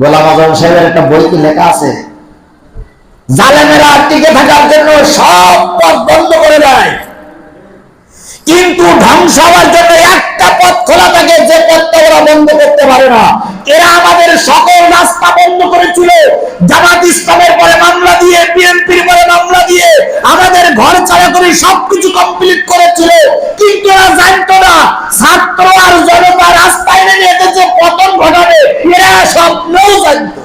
গোলাম আজম সাহেবের একটা বইতে লেখা আছে। জালেমেরা টিকে থাকার জন্য সব পথ বন্ধ করে দেয়। কিন্তু ধ্বংস হওয়ার জন্য একটা পথ খোলা থাকে, যে পথটা ওরা বন্ধ করতে পারে না। এরা আমাদের সকল রাস্তা বন্ধ করেছিল। জামাত ইসলামের পরে মামলা দিয়ে, বিএনপির পরে মামলা দিয়ে, আমাদের ঘর ছাড়া করে সবকিছু কমপ্লিট করেছিল। কিন্তু এরা জানতো না, ছাত্র আর জনতা রাস্তায় নেমে পতন ঘটাবে। স্বপ্নও জানতো।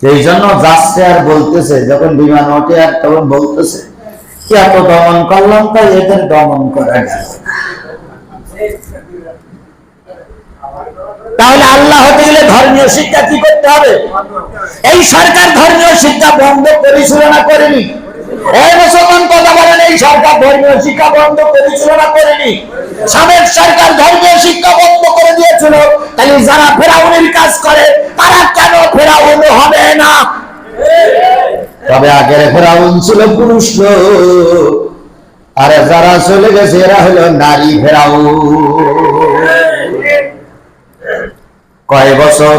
এই জন্য যাচ্ছে আর বলতেছে, যখন বিমান ওঠে আর তখন বলতেছে, কি এত দমন করলাম তাই এদের দমন করা গেল? তাহলে আল্লাহ হতে গেলে ধর্মীয় শিক্ষা কি করতে হবে? এই সরকার ধর্মীয় শিক্ষা বন্ধ পরিচালনা করেনি। এই মুসলমান কথা বলেন, এই সরকার ধর্মীয় শিক্ষা বন্ধ পরিচালনা করেনি। সাবেক সরকার ধর্মীয় শিক্ষা বন্ধ করে দিয়েছিল তাহলে যারা ফেরাউনের কাজ করে, তারা কেন ফেরাউন হবে না? তবে আগের ফেরাউন ছিল পুরুষ আর যারা চলে গেছে, এরা হলো নারী ফেরাউন। কয় বছর?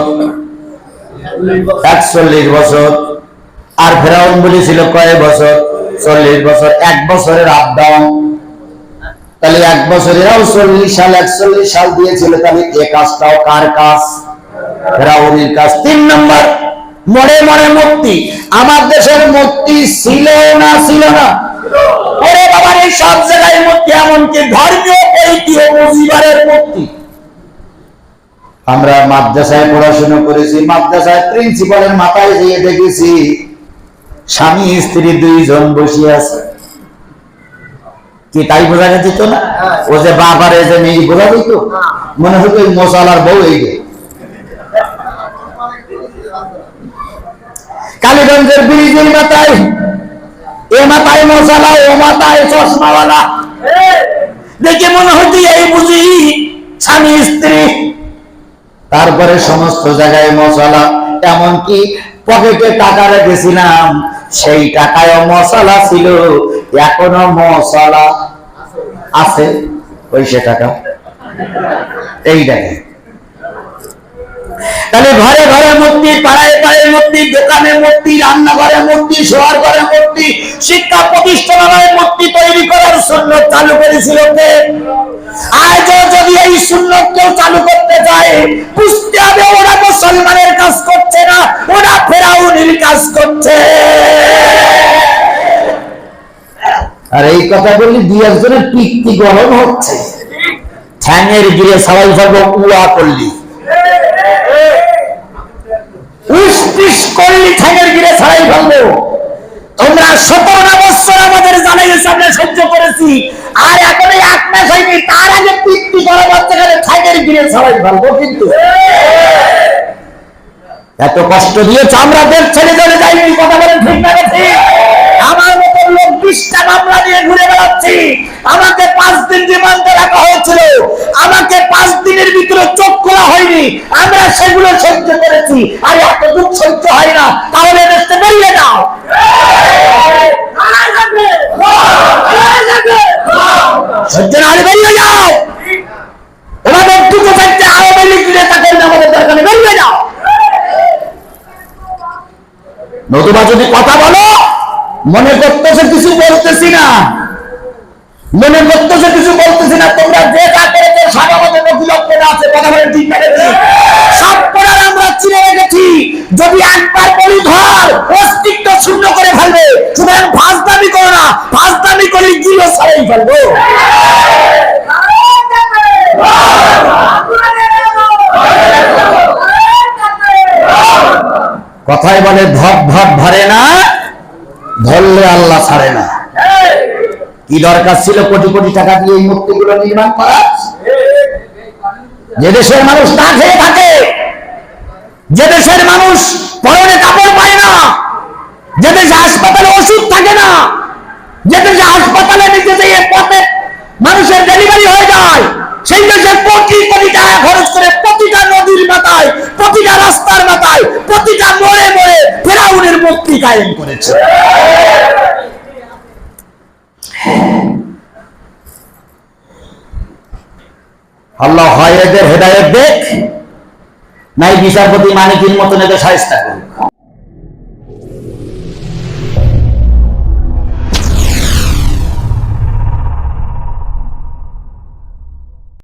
একচল্লিশ বছর। আর ফেরাউন বলেছিল কয় বছর? চল্লিশ বছর, এক বছরের আপ ডাউন তাহলে এক বছরেরাও চল্লিশ সাল, একচল্লিশ সাল দিয়েছিল, তাহলে এ কাজটাও কার কাজ? ফেরাউনের কাজ। তিন নম্বর মরে মরে মুক্তি। আমার দেশের মুক্তি ছিল না ছিল না। ওরে বাবার এই সব জায়গায় মুক্তি, এমনকি ধর্মীয় ঐতিহ্য মুজিবারের মুক্তি। আমরা মাদ্রাসায় পড়াশোনা করেছি, মাদ্রাসায় প্রিন্সিপালের মাথায় যেয়ে দেখেছি, স্বামী স্ত্রী দুইজন বসে আছে। কি তাই বোঝা যেত না? ও যে বাবারে যে মেয়ে বোঝা যেত মনে হতো মশালার বউ এই কালীগঞ্জের ব্রিজের মাথায় এ মাথায় মশালা ও মাথায় চশমাওয়ালা। দেখে মনে হতো এই বুঝি স্বামী স্ত্রী। তারপরে সমস্ত জায়গায় মশলা এমনকি পকেটে টাকা রেখেছিলাম সেই টাকায় মশলা ছিল। এখনও মশলা আছে, ওই সে টাকা। এই দেখে তাহলে ঘরে ঘরে মূর্তি, পাড়ায় পাড়ায় মূর্তি, দোকানে মূর্তি, রান্নাঘরে মূর্তি শোয়ার ঘরে মূর্তি, শিক্ষা প্রতিষ্ঠানের মূর্তি তৈরি করার শূন্য চালু করেছিল কে? আজও যদি এই শূন্য কেউ চালু করতে চায়, বুঝতে হবে ওরা আর এই কথা বললি দুই একজনের পিকটি গরম হচ্ছে। ঠ্যাঙের গিয়ে সবাই সব উড়া করলি। আমাদের সামনে সহ্য করেছি, আর এক মাস হয়নি আগে ফেলব কিন্তু। এত কষ্ট দিয়েছে, আমরা দেশ ছেড়ে চলে যাইনি, কথা বলেন ঠিক না মতো লোক বিশটা মামলা নিয়ে ঘুরে বেড়াচ্ছি। আমাকে পাঁচ দিন রিমান্ডে রাখা হয়েছিল। আমাকে পাঁচ দিনের ভিতরে চোখ খোলা হয়নি। আমরা সেগুলো সহ্য করেছি। আর এত দুঃখ সহ্য হয় না। তাহলে দেশে বেরিয়ে যাও। দুটো চারটে আওয়ামী লীগ নেতা কর্মী আমাদের দরকার বেরিয়ে যাও। নতুবা যদি কথা বলো মনে করতেছে কিছু বলতেছি না। মনে করতেছে কিছু বলতেছি না, তোমরা যে যা করেছ নথিলক্ষে আছে, কথা বলে ঠিক না? সব পড়ার আমরা চিনে রেখেছি, যদি একবার বলি ধর, অস্তিত্ব শূন্য করে ফেলবে। সুতরাং ফাঁস দাবি করো না ফাঁস দাবি জিরো ছাড়াই ফেলব। কথায় বলে ধপ ধপ ধরলে আল্লাহ ছাড়ে না। কি দরকার ছিল কোটি কোটি টাকা দিয়ে এই মূর্তিগুলো নির্মাণ করা? যে দেশের মানুষ না খেয়ে থাকে, যে দেশের মানুষ পরনে কাপড় পায় না, যে দেশে হাসপাতালে ওষুধ থাকে না, যে দেশে হাসপাতালে নিতে যেয়ে পথে মানুষের ডেলিভারি হয়ে যায়, সেই দেশে কোটি কোটি টাকা খরচ করে প্রতিটা নদীর মাথায়, প্রতিটা রাস্তার মাথায়, প্রতিটা মোড়ে মোড়ে ফেরাউনের মুক্তি কায়েম করেছে। আল্লাহ হয় এদের হেদায়ত দেখ। নাই বিচারপতি মানিকের মতন এদের সাহিস্তা করবে